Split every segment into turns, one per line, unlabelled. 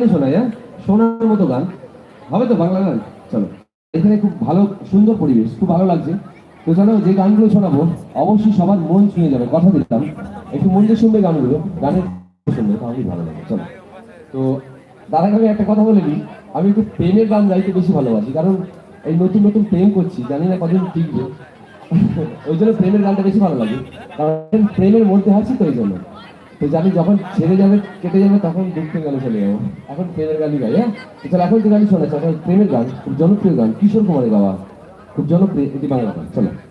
গানই শোনাই হ্যাঁ? শোনার মতো গান। হবে তো বাংলা গান? চলো। এখানে খুব ভালো, সুন্দর পরিবেশ, খুব ভালো লাগছে। তো জানো যে গানগুলো শোনাবো, অবশ্যই সবার মন ছুঁয়ে যাবে। কথা দিতাম একটু মন দিয়ে শুনবে গানগুলো, গানের শুনবে তাহলেই ভালো লাগে চলো। তো দাদাকে আমি একটা কথা বলে দিই আমি একটু প্রেমের গান গাইতে বেশি ভালোবাসি, কারণ এই নতুন নতুন প্রেম করছি, জানি না কদিন টিকবে। ওই জন্য প্রেমের গানটা বেশি ভালো লাগে। কারণ প্রেমের মধ্যে আছি তো ওই জন্য। তো জানি যখন ছেড়ে যাবে, কেটে যাবে, তখন দুঃখের গানে চলে যাব। এখন প্রেমের গানই গাই হ্যাঁ? এখন যে গানই শোনাচ্ছে এখন প্রেমের গান, খুব জনপ্রিয় গান, কিশোর কুমারের গাওয়া খুব জনপ্রিয়, এটি বাংলা গান, চলো।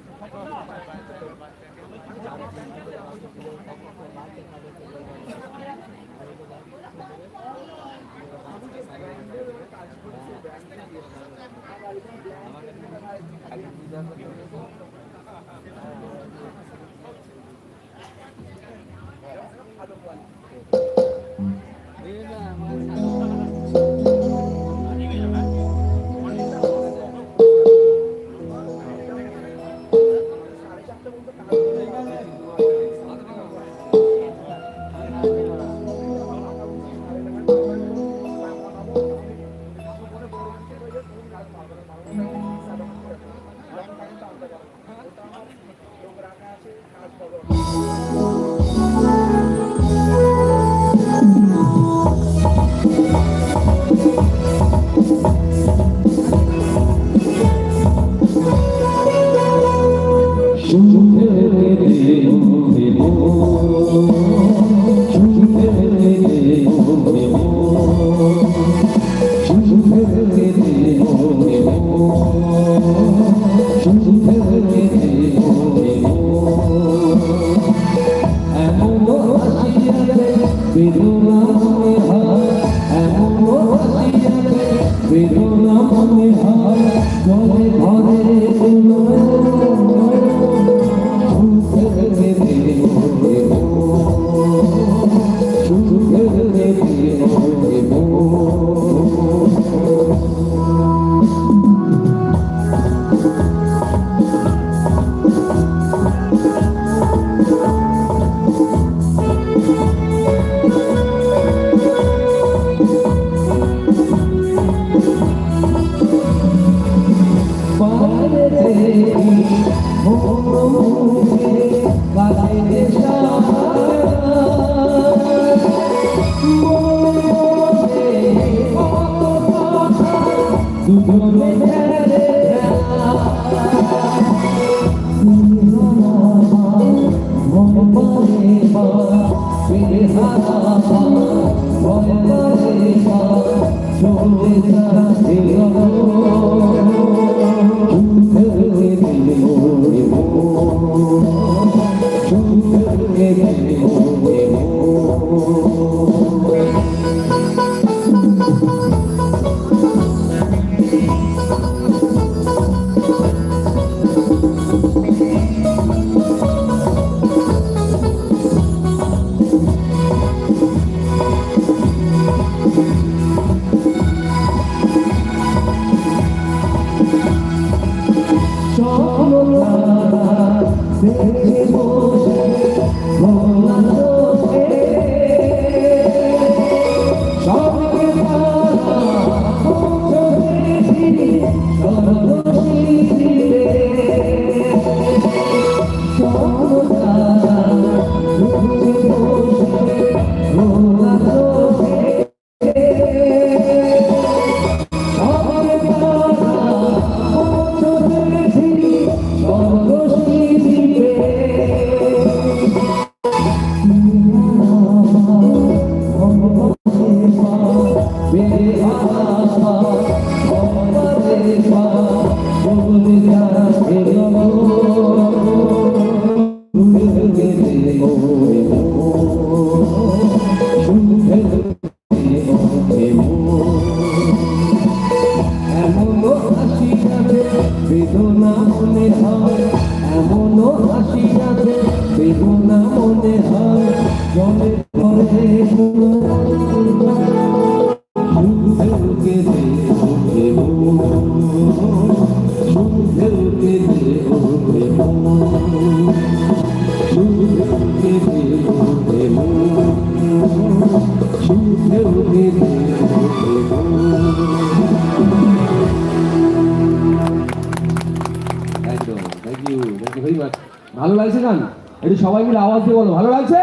ভালো লাগছে গান একটু সবাই মিলে আওয়াজ দিয়ে বলো ভালো লাগছে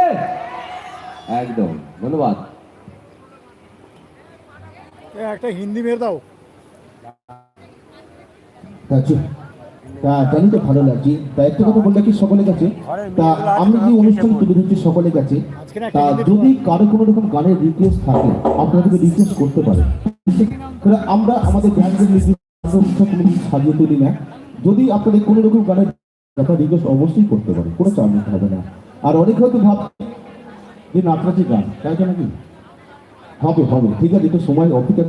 একদম। ধন্যবাদ।
একটা হিন্দি মেরে দাও।
তা। তা জানি তো ভালো লাগছে। তা একটা কথা বললে কি সকলের কাছে? তা আমি যে অনুষ্ঠান তুলে ধরছি সকলের কাছে তা যদি কারও কোনো রকম গানের রিকোয়েস্ট থাকে আপনাদেরকে রিকোয়েস্ট করতে পারে আমরা আমাদের ব্যান্ডের নির্দিষ্ট সাজিয়ে তুলি না। যদি আপনাদের কোনো রকম গানের আপনার রিকোয়েস্ট অবশ্যই করতে পারে কোনো চাপ নিতে হবে না। আর অনেক হয়তো ভাবছে যে নাচনাচি গান তাই নাকি? হবে হবে ঠিক আছে একটু সময় অপেক্ষা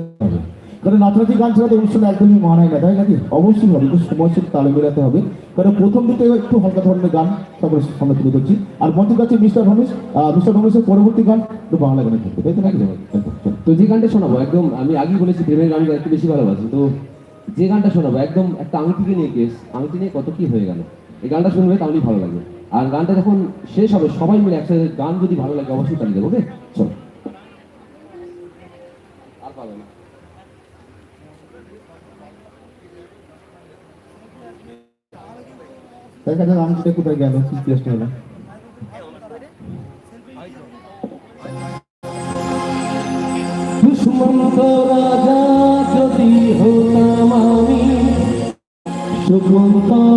কারণ নাচনাচি গান ছাড়া তো অনুষ্ঠান একদমই মানায় না, তাই নাকি? অবশ্যই হবে, একটু সময় সাথে তালে মেলাতে হবে। কারণ প্রথম দিকে একটু হালকা ধরনের গান তারপরে সামনে তুলে ধরছি। আর মঞ্চের কাছে মিস্টার রমেশ মিস্টার রমেশের পরবর্তী গান একটু বাংলা গানে থাকবে, তাই তো নাকি?
তো যে গানটা শোনাবো, একদম, আমি আগেই বলেছি প্রেমের গান একটু বেশি ভালোবাসি, তো যে গানটা শোনাবো, একদম একটা আংটিকে নিয়ে কেস, আংটি নিয়ে কত কি হয়ে গেল। এই গানটা শুনবে তাহলেই ভালো লাগবে আর গানটা যখন শেষ হবে, সবাই মিলে একসাথে গান যদি ভালো লাগে, অবশ্যই তালি দেবো, ওকে? চলো।
দেখা যাক আমি সেটা কোথায় গেল? কি টেস্ট হলো
দুষ্মন্ত রাজা যদি হতাম আমি শকুন্তলাকে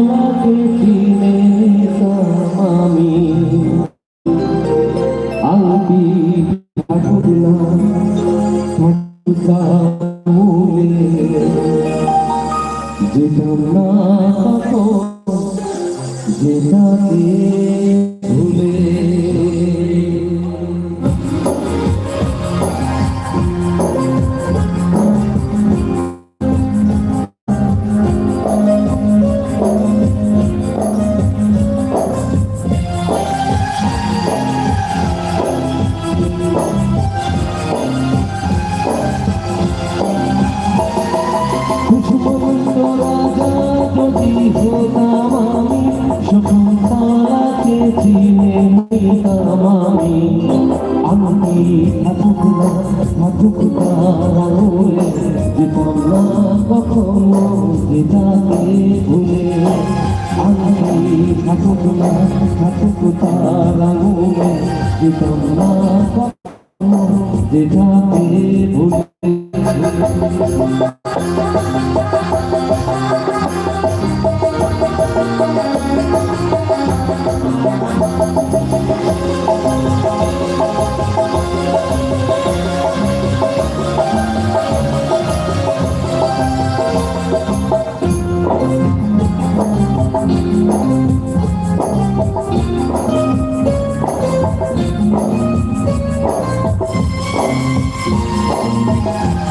নিতাম আমি আমি থাকুক না থাকুক তারাঙুলে যেতাম না কখনো যেটাকে ভুলে আমি থাকুক না থাকুক তারাঙুলে যেতাম না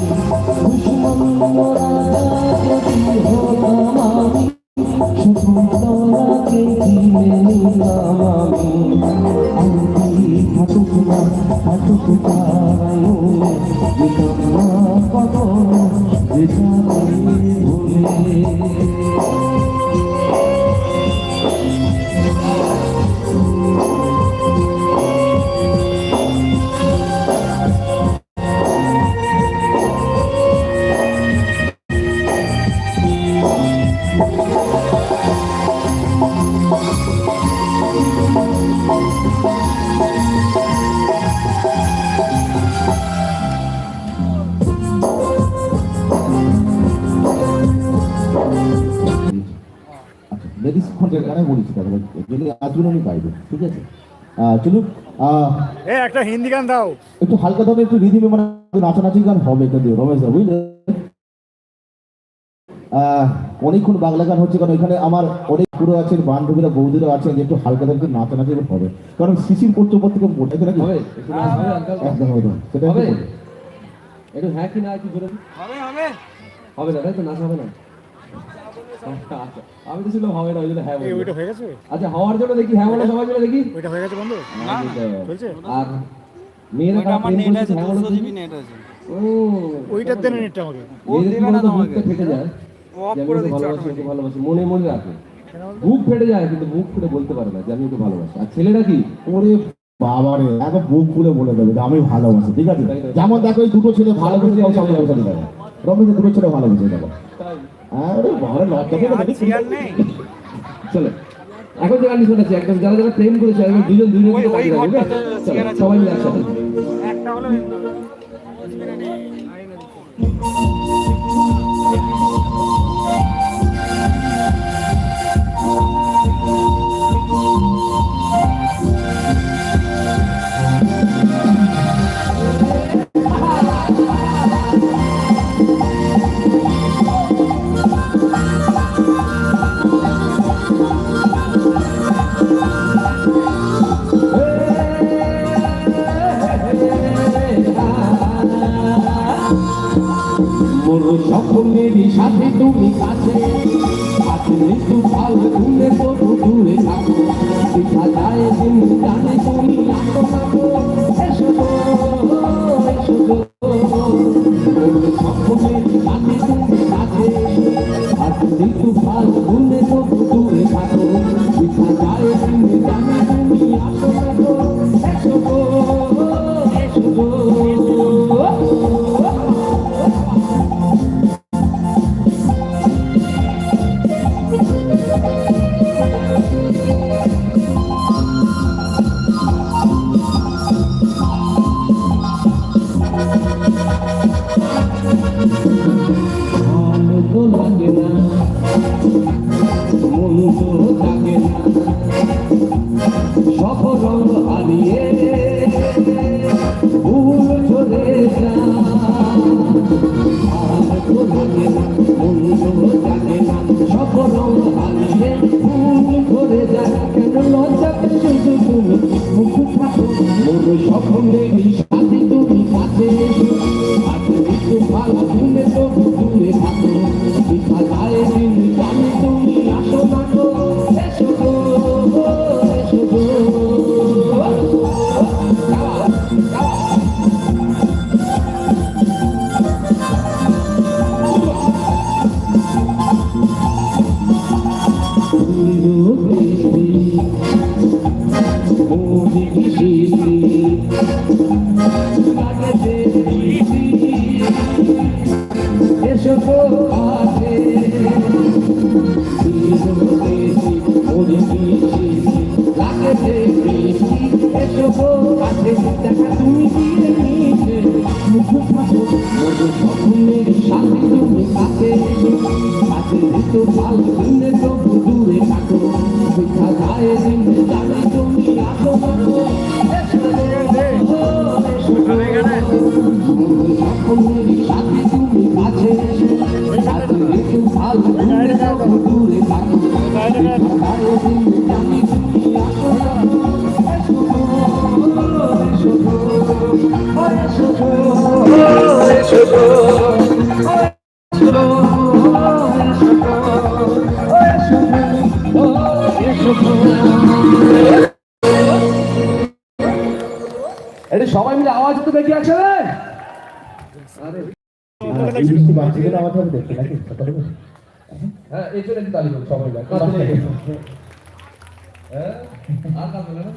Jesus. যদি
ঠিক আছে?
এ একটা হিন্দি গান দাও।
একটু হালকা দামে একটু রিদিমে মানে নাচানাচি গান হবে এটা দিয়ে রমেশ দা বুঝলে? অনেকক্ষণ বাংলা গান হচ্ছে কারণ এখানে আমার অনেক পুরো আছেন বান্ধবীরা বৌদিরা আছেন যে একটু হালকা দামে একটু নাচানাচি হবে। কারণ শিশির করতে করতে কেমন মোটা নাকি একদম একদম সেটা
হবে।
একটু
হ্যাঁ কি না কি করে হবে হবে। হবে না তো নাচ হবে না। আমি তো ছিলাম হবে না ওই জন্য হ্যাঁ
ওইটা হয়ে গেছে?
আচ্ছা হওয়ার জন্য দেখি হ্যাঁ বলে সবাই মিলে দেখি।
ওইটা হয়ে গেছে বন্ধু? চলছে?
আর মেয়েরা
ওইটা আমার নেট আছে
হ্যাঁ বলে
দুশো
দেখি?
জিবি নেট আছে।
ও
ওইটার দেন নেটটা আমাকে।
ও দেবে না তোমাকে।
ফেটে যায়।
অফ করে দিচ্ছে
ভালোবাসি, ভালোবাসি মনে মনে রাখে। বুক ফেটে যায় কিন্তু বুক ফুটে বলতে পারে না যে আমি ওকে ভালোবাসি। আর ছেলেরা কি?
ওরে বাবারে একদম বুক খুলে বলে দেবে যে আমি ভালোবাসি ঠিক আছে? যেমন দেখো এই দুটো ছেলে ভালোবেসে কাউ সামনে বসে দেখো রমেশ দুটো ছেলে ভালোবেসে দেখো আরে বাবারে লজ্জা
চলো। এখন যে গানটি শোনাচ্ছি একদম যারা যারা প্রেম করেছে একদম দুজন দুজন। সবাই মিলে একসাথে।
একটা হলো
মোর সাথে তুমি কাছে কাছে মৃত্যু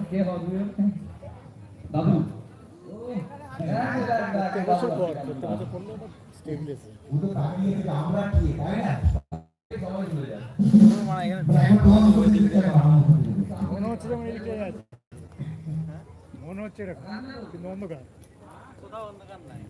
কে তুমি দাদু
বছর পর চোদ্দ বছর পড়ল স্টেবিল আছে
মানে
মনে হচ্ছে যেমন এদিকে আছে? মনে হচ্ছে এরকম কিন্তু অন্ধকার
কোথাও অন্ধকার নাই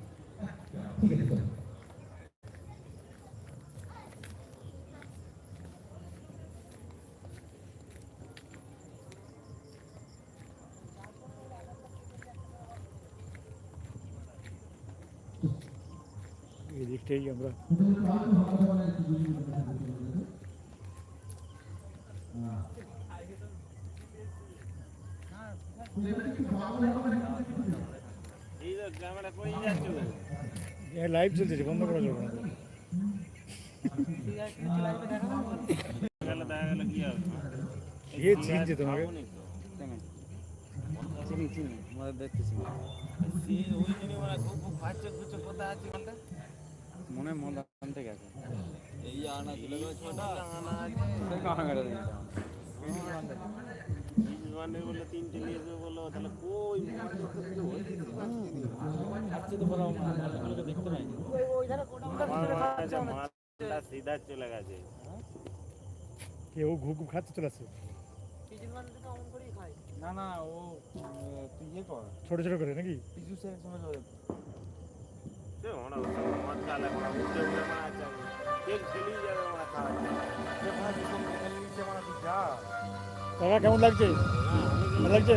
এই দিকটাই আমরা লাইভ চলছে বন্ধ করা যাবে না
দেখা গেল কি হবে
কে চিনছে তোমাকে?
চিনি চিনি মনে দেখতেছি মানে খুব খুব ফাঁচে খুঁচে আছে মনে মন আনতে গেছে। এই আনা ছোটা আনা আছে। মানে বলে তিনটে নিয়ে যাবে বলল তাহলে কই? সিধা চলে গেছে।
কেউ ঘু ঘু খাচ্ছে চলে আসছে।
না না ও তুই ইয়ে কর।
ছোট ছোট করে নাকি?
পিছু সে সময় ধরে সে ওনা মত গালে মারা উঠে উঠে মারা যাবে। এক খেলি যাবে মারা খাওয়া। সে ভাই খেলি নিচে মারা যা।
কাকা কেমন লাগছে? ভালো লাগছে?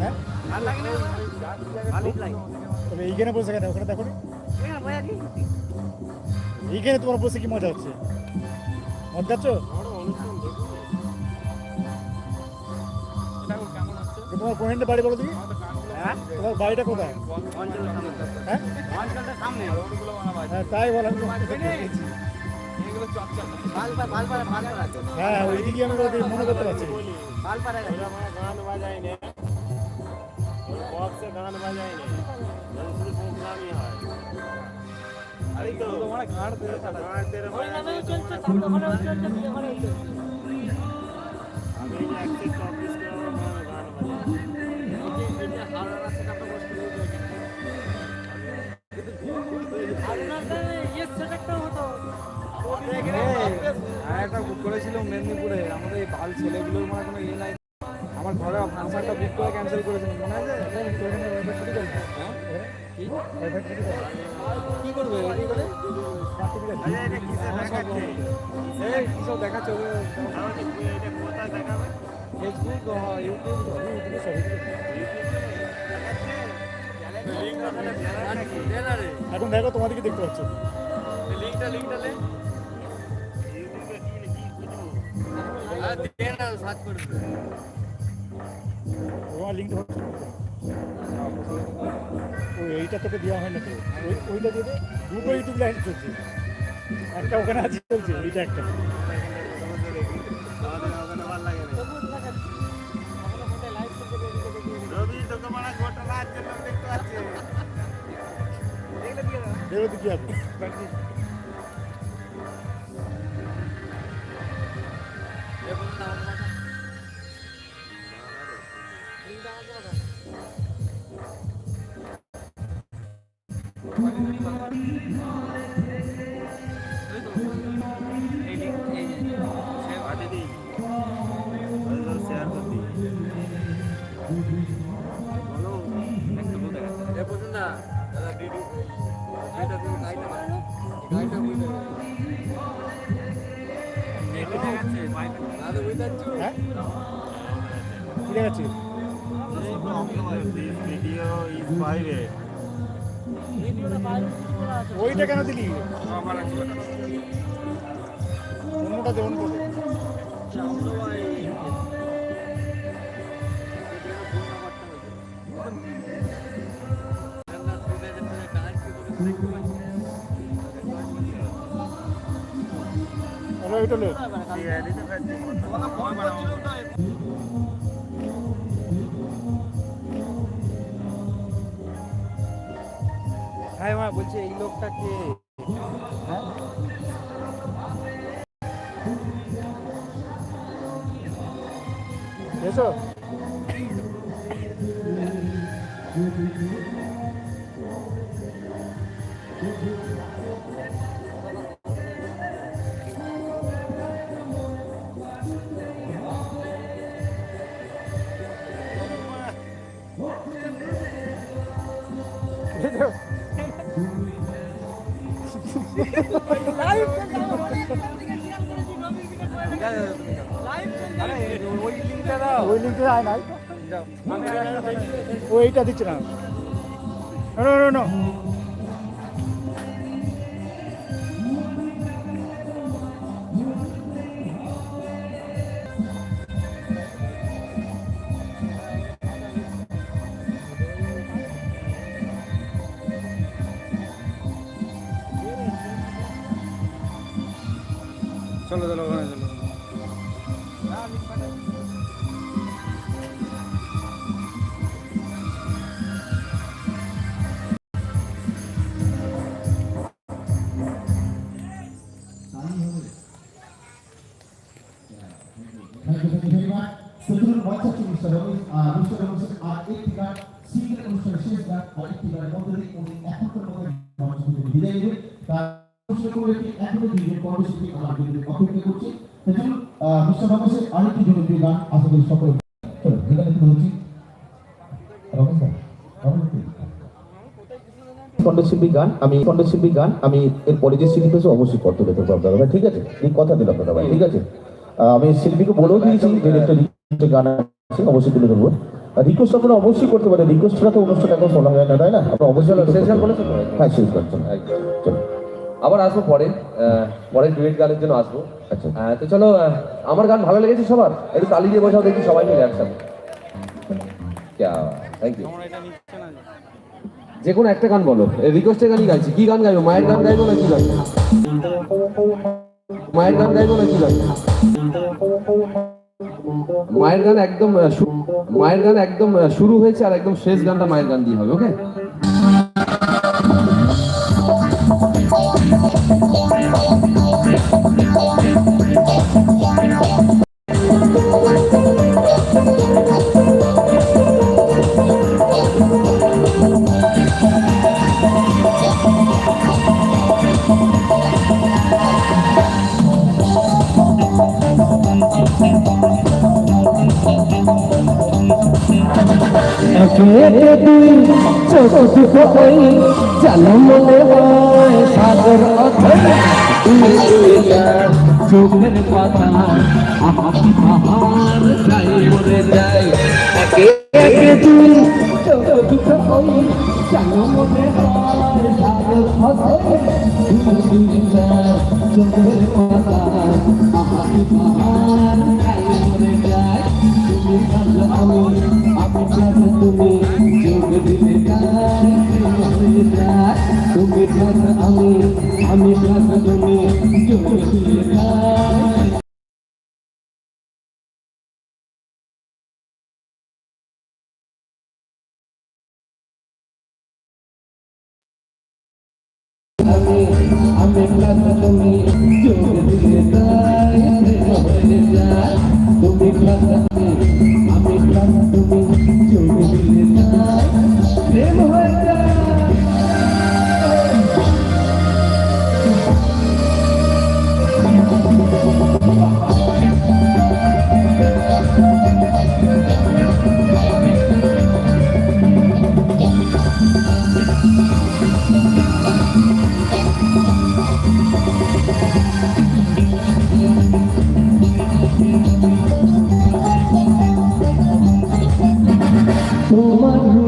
হ্যাঁ? তবে এইখানে বসে কেন ওখানে দেখো? এইখানে তোমার বসে কি মজা হচ্ছে? মদ খাচ্ছ? তোমার কোহেন্ডে বাড়ি বলো দেখি।
হ্যাঁ?
তোমার বাড়িটা কোথায়? হ্যাঁ? হ্যাঁ তাই বল হ্যাঁ ওইদিকে আমি মনে করতে পারছি।
আছে ওরা মানে গান বাজায় না ওই গান বাজায় না আরে তো তোমার গান দে গান দে রে আমি যে একটি করে গান বাজায়
আর একটা বুক করেছিলাম মেদিনীপুরে। আমাদের এই বাল ছেলেগুলোর মানে কোনো ইয়ে নাই। আমার ঘরে ফাংশনটা বুক করে ক্যান্সেল করেছিলাম মনে আছে? কি? করবে? রেডি করে
দেখাচ্ছে
এই কি দেখাচ্ছে ফেসবুক ইউটিউব ইউটিউবে সব
লিঙ্ক ওখানে দেখায় নাকি
এখন দেখো তোমাদেরকে দেখতে পাচ্ছ।
লিঙ্কটা লিঙ্কটা
এইটা তোকে দেওয়া হয় না তো ওই ওইটা দিয়ে। দুটো ইউটিউব লাইন চলছে একটা ওখানে আছে চলছে এইটা একটা
আমাদের ওখানে ভালো
কি দেখাচ্ছে. ওইটা কেন দিলি অন্যটা দে অন্যটা দে তাহলে ওইটা লে
Share দিতে পারছি।
হ্যাঁ মা বলছি এই লোকটা কে হ্যাঁ
এসো এসো।
ওই লিঙ্কটা দাও।
ওই লিঙ্কে আয় নাই
যাও
দিচ্ছে না.
চলো চলো ওখানে চলো
আর একটি গান, সিঙ্গেল অনুষ্ঠানের শেষ গান, আর একটি গানের মধ্যে দিয়ে উনি এখনকার থেকে বিদায় নেবেন। তার অনুষ্ঠান কমিটি এখনও দুইজন কর্মসূচি আমার বিরুদ্ধে অপেক্ষা করছে। তো আহ, আরেকটি জনপ্রিয় গান, আশা করি সকলে এখানে তুলে ধরছি। কণ্ঠশিল্পী গান আমি কণ্ঠশিল্পী গান আমি এর পরে যে সিডি পেয়েছি অবশ্যই করতে পেতে পারব দাদা ভাই ঠিক আছে? এই কথা দিলাম দাদা ভাই ঠিক আছে? আমি শিল্পীকে বলেও দিয়েছি যে একটা গান আছে অবশ্যই তুলে ধরবো। রিকোয়েস্ট আপনারা অবশ্যই করতে পারেন রিকোয়েস্টটা তো অনুষ্ঠান এখন শোনা হয় না তাই না? আপনারা অবশ্যই হ্যাঁ শেষ
একদম।
চলো।
আবার আসব পরে পরে ডুয়েট গানের জন্য আসব।
আচ্ছা।
তো চলো আমার গান ভালো লেগেছে সবার। একটু তালি দিয়ে বসাও দেখি সবাই মিলে একসাথে। থ্যাংক ইউ
যে?
কোনো একটা গান বলো। রিকোয়েস্টের গানই গাইছি। কি গান গাইবো? মায়ের গান গাইবো না কি গাইবো মায়ের গান গাইবো না কি গাইবো মায়ের গান একদম মায়ের গান একদম শুরু হয়েছে আর একদম শেষ গানটা মায়ের গান দিয়ে হবে ওকে
চোখের পাতা আহাতি পাহাড় যাই মরে যায়। একে একে দুই জানো মনে হয় সাগর গান চোখের পাতা আহাতি পাহাড় যাই মরে যায় তুমি থাকলে আমি আমি তুমি যোগ দিলে আমি তুমি যোগ দিলে যায় তোমার রূপে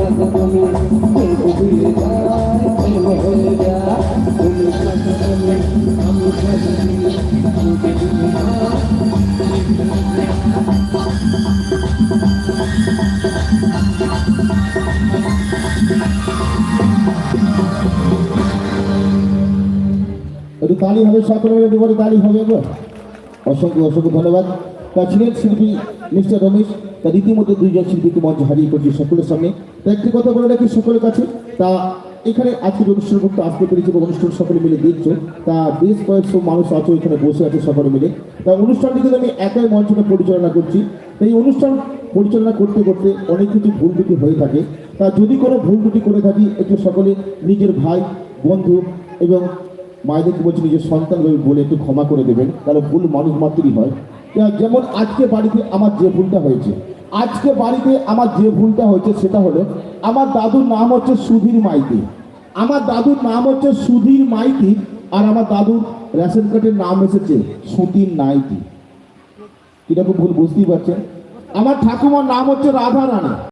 তালি হবে সকলে মিলে দুবারে তালি হবে অসংখ্য অসংখ্য ধন্যবাদ। তা ছিলেন শিল্পী মিস্টার রমেশ। তা রীতিমতো দুইজন শিল্পীকে মঞ্চে হারিয়ে করছি সকলের সামনে। তা একটি কথা বলে রাখি সকলের কাছে, তা এখানে আজকের অনুষ্ঠান করতে আসতে পেরেছি বা অনুষ্ঠান সকলে মিলে দেখছ তা বেশ কয়েকশো মানুষ আছে এখানে বসে আছে সকলে মিলে। তা অনুষ্ঠানটি কিন্তু আমি একাই মঞ্চটা পরিচালনা করছি। তা এই অনুষ্ঠান পরিচালনা করতে করতে অনেক কিছু ভুল ত্রুটি হয়ে থাকে। তা যদি কোনো ভুল ত্রুটি করে থাকি, একটু সকলে নিজের ভাই, বন্ধু এবং মায়েদেরকে বলছি, নিজের সন্তান বলে একটু ক্ষমা করে দেবেন, তাহলে ভুল মানুষ মাত্রই হয়। যেমন আজকে বাড়িতে আমার যে ভুলটা হয়েছে, আজকে বাড়িতে আমার যে ভুলটা হয়েছে সেটা হলো, আমার দাদুর নাম হচ্ছে সুধীর মাইতি। আমার দাদুর নাম হচ্ছে সুধীর মাইতি আর আমার দাদুর রেশন কার্ডের নাম এসেছে সুধীর নাইতি কীরকম ভুল বুঝতেই পারছেন? আমার ঠাকুমার নাম হচ্ছে রাধা রানী।